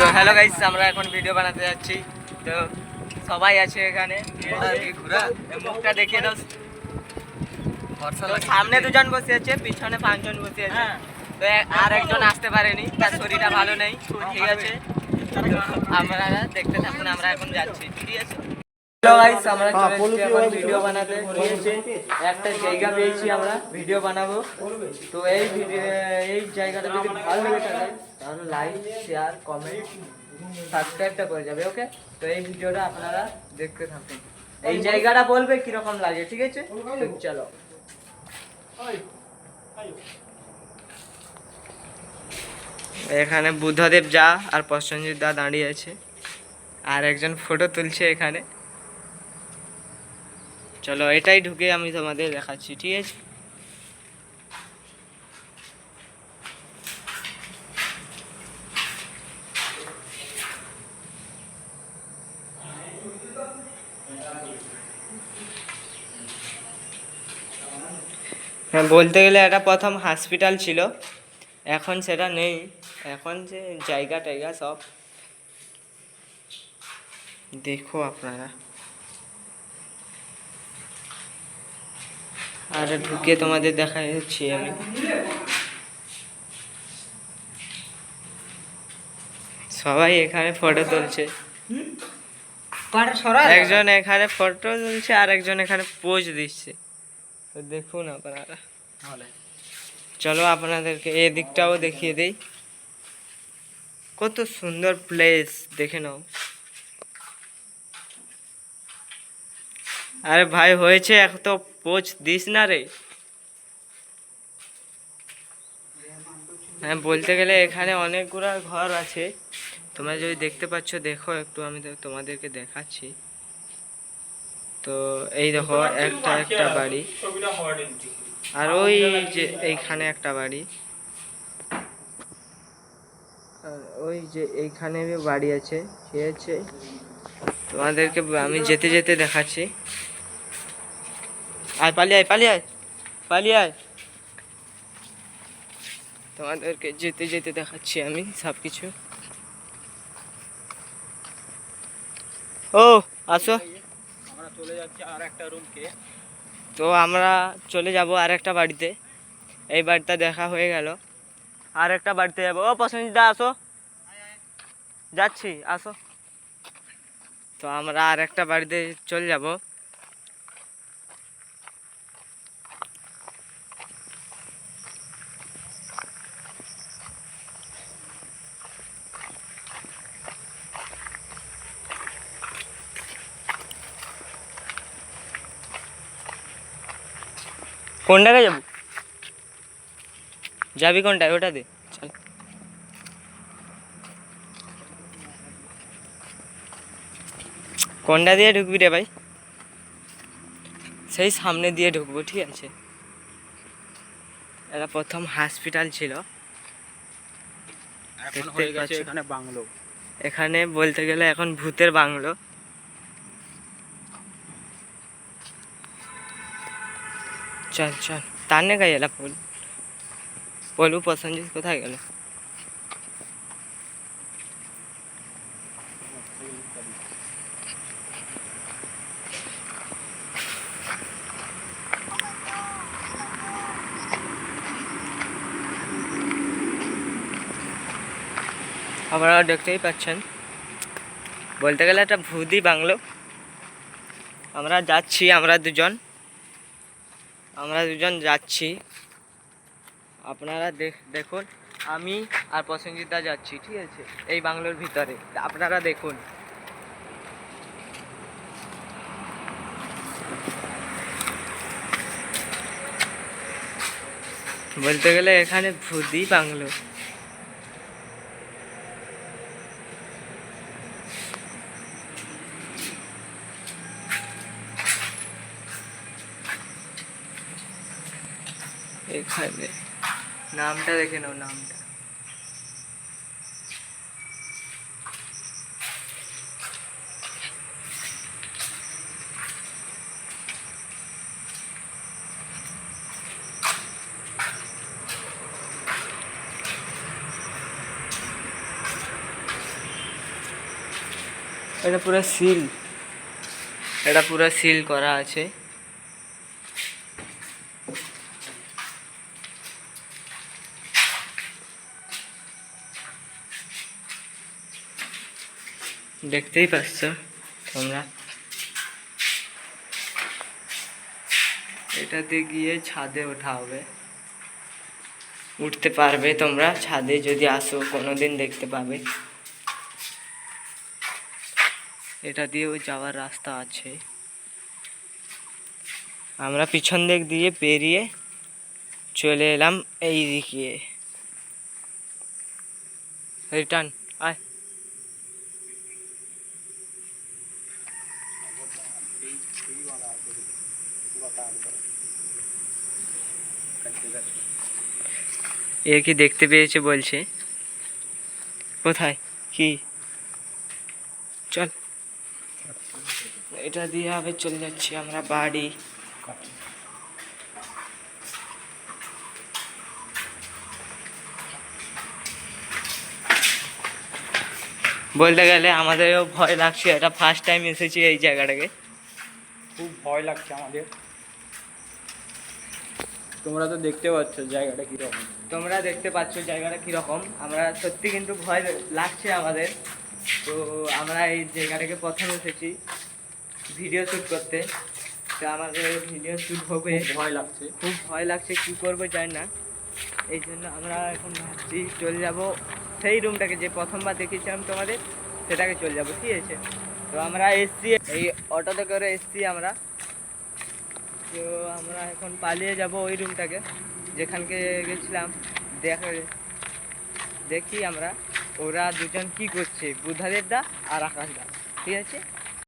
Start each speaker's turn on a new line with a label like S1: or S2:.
S1: তো hello guys আমরা এখন ভিডিও বানাতে যাচ্ছি। তো সবাই আছে এখানে। মুখটা দেখে নাও। সামনে দুজন বসে আছে পিছনে পাঁচজন বসে আছে। তো আর একজন আসতে পারেনি তার শরীরটা ভালো নেই। ঠিক আছে। আমরা দেখতে থাকুন আমরা এখন যাচ্ছি। ঠিক আছে আমরা এসেছি ভিডিও বানাতে। একটা জায়গা পেয়েছি আমরা ভিডিও বানাবো। তো এই ভিডিও এই জায়গাটা যদি ভালো লেগে থাকে তাহলে লাইক শেয়ার কমেন্ট সাবস্ক্রাইবটা করে যাবে ওকে তো এই ভিডিওটা আপনারা দেখতে থাকুন। এই জায়গাটা বলবে কীরকম লাগে ঠিক আছে? চলো। এখানে বুদ্ধদেব যা আর প্রসেনজিৎ দা দাঁড়িয়ে আছে। আর একজন ফটো তুলছে এখানে। চলো, এটাই ঢুকে আমি তোমাদের দেখাচ্ছি, ঠিক আছে? হ্যাঁ বলতে গেলে এটা প্রথম হসপিটাল ছিল, এখন সেটা নেই। এখন যে জায়গা টাইগা সব দেখো আপনারা। আর ঢুকে তোমাদের দেখা যাচ্ছি আমি। সবাই এখানে ফটো তুলছে। একজন এখানে ফটো তুলছে আর একজন এখানে পোজ দিচ্ছে। তো দেখুন আপনারা। চলো আপনাদেরকে এই দিকটাও দেখিয়ে দেই। কত সুন্দর প্লেস দেখে নাও। আরে ভাই হয়েছে এক তো পোচ দিস না রে। হ্যাঁ বলতে গেলে এখানে অনেকগুলো ঘর আছে। তোমরা যদি দেখতে পাচ্ছ, দেখো একটু, আমি তোমাদেরকে দেখাচ্ছি। তো এই দেখো, একটা একটা বাড়ি। আর ওই যে এইখানে একটা বাড়ি। আর ওই যে এইখানে বাড়ি আছে ঠিক আছে। তোমাদেরকে আমি যেতে যেতে দেখাচ্ছি। আয় পালিয়ে আয় পালিয়ে আয় পালিয়ে আয়। তোমাদেরকে যেতে যেতে দেখাচ্ছি আমি সব কিছু ও আসো।
S2: আমরা চলে যাচ্ছি আর একটা রুমকে
S1: তো আমরা চলে যাব আর একটা বাড়িতে। এই বাড়িটা দেখা হয়ে গেল। আর একটা বাড়িতে যাব। ও পছন্দিদা আসো। যাচ্ছি আসো। তো আমরা আর একটা বাড়িতে চলে যাব। কোনটাকে যাব? যাবি কোনটায়? ওটা দে। চল। কোনটা দিয়ে ঢুকবি রে ভাই? সেই সামনে দিয়ে ঢুকবো ঠিক আছে? এটা প্রথম হসপিটাল ছিল।
S2: এখন বাংলো।
S1: এখানে বলতে গেলে এখন ভূতের বাংলো। চল চল। তার নে গাই এলা বল প্রসেনজিৎ কোথায় গেল? আপনারা দেখতেই পাচ্ছেন। বলতে গেলে একটা ভূতি বাংলো। আমরা যাচ্ছি, আমরা দুজন। আমরা দুজন যাচ্ছি। আপনারা দেখ দেখুন, আমি আর প্রসেনজিৎদা যাচ্ছি, ঠিক আছে? এই বাংলোর ভিতরে। আপনারা দেখুন। বলতে গেলে এখানে ভুদি বাংলো। এখানে। নামটা দেখে নাও নামটা। এটা পুরো সিল এটা পুরো সিল করা আছে। দেখতেই পাচ্ছ তোমরা। এটাতে গিয়ে ছাদে ওঠা হবে। উঠতে পারবে তোমরা, ছাদে যদি আসো কোনোদিন দেখতে পাবে। এটা দিয়েও যাওয়ার রাস্তা আছে। আমরা পিছন দিক দিয়ে পেরিয়ে চলে এলাম এই দিকে রিটার্ন আয়। এ কি দেখতে পেয়েছে বলছে? কোথায়? কি? চল। এটা দিয়ে আবার চলে যাচ্ছি আমরা বাড়ি। বলতে গেলে আমাদেরও ভয় লাগছে, এটা ফার্স্ট টাইম এসেছি এই জায়গাটাকে।
S2: খুব ভয় লাগছে আমাদের। তোমরা তো দেখতে পাচ্ছ জায়গাটা কীরকম।
S1: তোমরা দেখতে পাচ্ছ জায়গাটা কীরকম। আমরা সত্যি কিন্তু ভয় লাগছে আমাদের। তো আমরা এই জায়গাটাকে প্রথম এসেছি ভিডিও শ্যুট করতে। তো আমাদের ভিডিও শ্যুট হবে।
S2: ভয় লাগছে।
S1: খুব ভয় লাগছে কী করব জানি না। এই জন্য আমরা এখন ভাবছি চলে যাব সেই রুমটাকে যে প্রথমবার দেখিয়েছিলাম তোমাদের সেটাকে চলে যাব ঠিক আছে? তো আমরা এসছি এই অটোতে করে এসছি আমরা। তো আমরা এখন পালিয়ে যাব ওই রুমটাকে যেখানকে গেছিলাম। দেখে দেখি আমরা ওরা দুজন কি করছে বুধাদের দা আর আকাশ দা। ঠিক আছে?